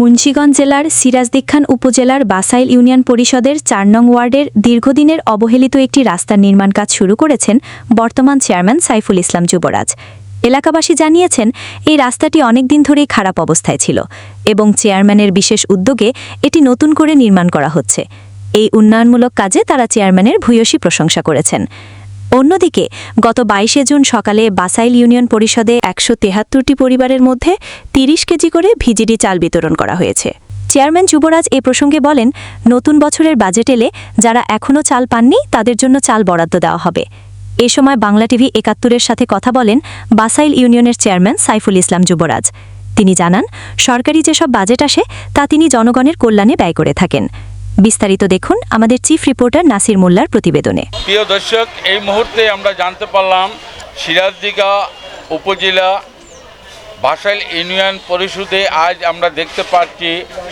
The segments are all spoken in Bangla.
মুন্সিগঞ্জ জেলার সিরাজদিখান উপজেলার বাসাইল ইউনিয়ন পরিষদের চার নং ওয়ার্ডের দীর্ঘদিনের অবহেলিত একটি রাস্তার নির্মাণ কাজ শুরু করেছেন বর্তমান চেয়ারম্যান সাইফুল ইসলাম যুবরাজ। এলাকাবাসী জানিয়েছেন, এই রাস্তাটি অনেকদিন ধরেই খারাপ অবস্থায় ছিল এবং চেয়ারম্যানের বিশেষ উদ্যোগে এটি নতুন করে নির্মাণ করা হচ্ছে। এই উন্নয়নমূলক কাজে তারা চেয়ারম্যানের ভূয়সী প্রশংসা করেছেন। অন্যদিকে, গত বাইশে জুন সকালে বাসাইল ইউনিয়ন পরিষদে একশো তেহাত্তরটি পরিবারের মধ্যে তিরিশ কেজি করে ভিজিডি চাল বিতরণ করা হয়েছে। চেয়ারম্যান যুবরাজ এ প্রসঙ্গে বলেন, নতুন বছরের বাজেট এলে যারা এখনও চাল পাননি তাদের জন্য চাল বরাদ্দ দেওয়া হবে। এ সময় বাংলা টিভি একাত্তরের সাথে কথা বলেন বাসাইল ইউনিয়নের চেয়ারম্যান সাইফুল ইসলাম যুবরাজ। তিনি জানান, সরকারি যেসব বাজেট আসে তা তিনি জনগণের কল্যাণে ব্যয় করে থাকেন। বিস্তারিত দেখুন আমাদের চিফ রিপোর্টার নাসির মোল্লার প্রতিবেদনে। প্রিয় দর্শক, এই মুহূর্তে আমরা জানতে পারলাম, সিরাজদিঘা উপজেলা ভাসাইল ইউনিয়ন পরিষদে আজ আমরা দেখতে পাচ্ছি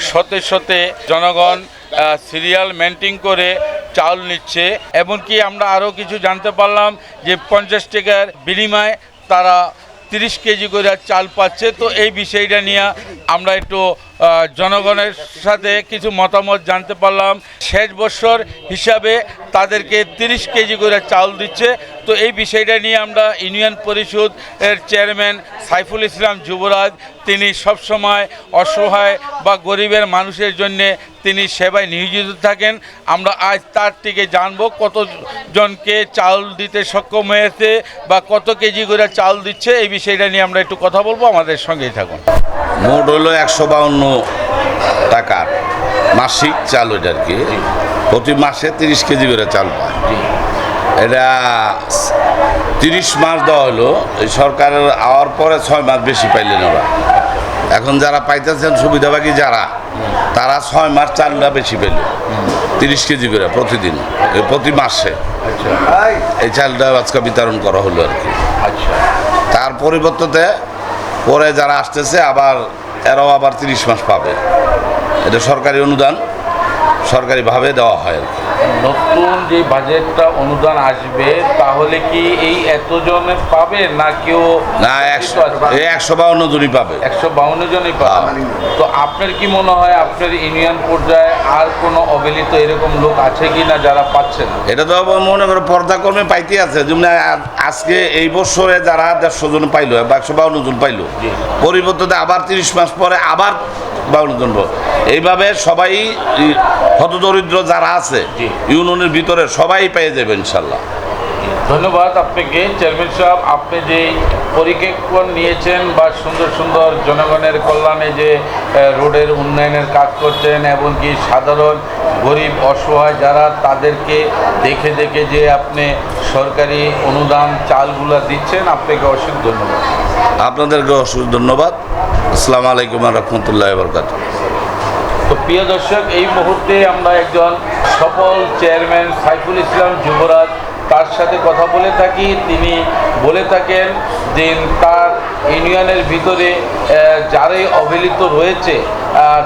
শতে শতে জনগণ সিরিয়াল মেনটেন করে চাউল নিচ্ছে। এমনকি আমরা আরও কিছু জানতে পারলাম যে পঞ্চাশ টাকার বিনিময়ে তারা তিরিশ কেজি করে চাল পাচ্ছে। তো এই বিষয়টা নিয়ে আমরা একটু জনগণের সাথে কিছু মতামত জানতে পারলাম। শেষ বছর হিসাবে তাদেরকে তিরিশ কেজি করে চাল দিচ্ছে। তো এই বিষয়টা নিয়ে আমরা ইউনিয়ন পরিষদ এর চেয়ারম্যান সাইফুল ইসলাম যুবরাজ তিনি সবসময় অসহায় বা গরিবের মানুষের জন্যে তিনি সেবায় নিয়োজিত থাকেন। আমরা আজ তার থেকে জানব কতজনকে চাল দিতে সক্ষম হয়েছে বা কত কেজি করে চাল দিচ্ছে এই বিষয়টা নিয়ে আমরা একটু কথা বলব। আমাদের সঙ্গেই থাকুন। মোট হলো একশো বাউন্ন টাকার মাসিক চাল ওইটা আর কি। প্রতি মাসে তিরিশ কেজি করে চাল পায়। এটা তিরিশ মাস দেওয়া হলো। এই সরকারের আওয়ার পরে ছয় মাস বেশি পাইলেন ওরা। এখন যারা পাইতেছেন সুবিধাবাগী যারা, তারা ছয় মাস চালটা বেশি পেল। তিরিশ কেজি করে প্রতিদিন প্রতি মাসে। এই চালটা আজকে বিতরণ করা হলো আর কি। তার পরিবর্তে পরে যারা আসতেছে, আবার এরাও আবার তিরিশ মাস পাবে। এটা সরকারি অনুদান। সরকারিভাবে দেওয়া হয়। নতুন যে বাজেটটা অনুদান আসবে তাহলে কি এই এতজনে পাবে না কেউ না একশো একশো বাউন্ন জনই পাবে। একশো বাউন্ন জনই পাবে। তো আপনার কি মনে হয় আপনার ইউনিয়ন পর্যায়ে আর কোনো অবহেলিত এরকম লোক আছে কি না যারা পাচ্ছে না? এটা তো মনে করো পর্দা কর্মে পাইতে আছে। যেমন আজকে এই বছরে যারা দেড়শো জন পাইলো বা একশো বাউন্ন জন পাইলো জি। পরিবর্তে আবার তিরিশ মাস পরে আবার বাউন্ন জন। এইভাবে সবাই হতদরিদ্র যারা আছে। ইউনিয়নের ভিতরে সবাই পেয়ে যাবে ইনশাল্লাহ। ধন্যবাদ আপনাকে। চেয়ারম্যান সাহেব আপনি যে পরিকল্পন নিয়েছেন বা সুন্দর সুন্দর জনগণের কল্যাণে যে রোডের উন্নয়নের কাজ করছেন এমনকি সাধারণ গরিব অসহায় যারা তাদেরকে দেখে দেখে যে আপনি সরকারি অনুদান চালগুলা দিচ্ছেন আপনাকে অসুখ ধন্যবাদ। আপনাদেরকে অসুখ ধন্যবাদ। আসসালামু আলাইকুম রহমতুল্লাহ বরকাত প্রিয় দর্শক, এই মুহূর্তে আমরা একজন সফল চেয়ারম্যান সাইফুল ইসলাম যুবরাজ তার সাথে কথা বলে থাকি। তিনি বলে থাকেন যে তার ইউনিয়নের ভিতরে যারাই অবহেলিত রয়েছে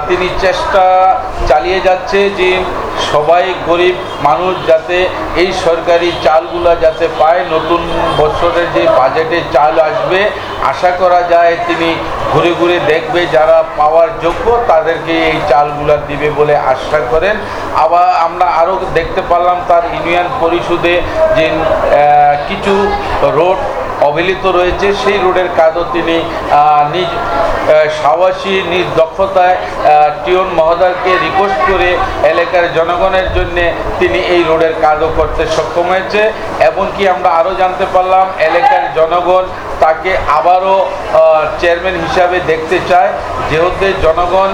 তিনি চেষ্টা চালিয়ে যাচ্ছে যে সবাই গরিব মানুষ যাতে এই সরকারি চালগুলা যাতে পায়, নতুন বছরের যে বাজেটে চাল আসবে, আশা করা যায় তিনি ঘুরে ঘুরে দেখবে যারা পাওয়ার যোগ্য তাদেরকে এই চালগুলা দিবে বলে আশা করেন। আবার আমরা আরও দেখতে পারলাম তার ইউনিয়ন পরিষদে যে কিছু রোড অবহেলিত রয়েছে, সেই রোডের কাজও তিনি নিজ সাহসী, নিজ দক্ষতায় টিউন মহোদয়কে রিকোয়েস্ট করে এলাকার জনগণের জন্য তিনি এই রোডের কাজও করতে সক্ষম হয়েছে। এমনকি আমরা আরও জানতে পারলাম, এলাকার জনগণ তাকে আবারও চেয়ারম্যান হিসাবে দেখতে চায়। যেহেতু জনগণ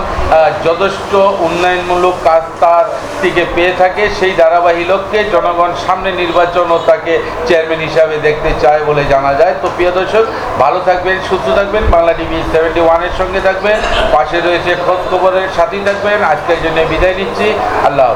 যথেষ্ট উন্নয়নমূলক কাজ তার থেকে পেয়ে থাকে, সেই ধারাবাহিক লক্ষ্যে জনগণ সামনে নির্বাচনও তাকে চেয়ারম্যান হিসাবে দেখতে চায় বলে জানা যায়। তো প্রিয় দর্শক, ভালো থাকবেন, সুস্থ থাকবেন। বাংলা টিভি সেভেন্টি ওয়ানের সঙ্গে থাকবেন। পাশে রয়েছে খোঁজ খবরের সাথেই থাকবেন। আজকের জন্য বিদায় নিচ্ছি। আল্লাহ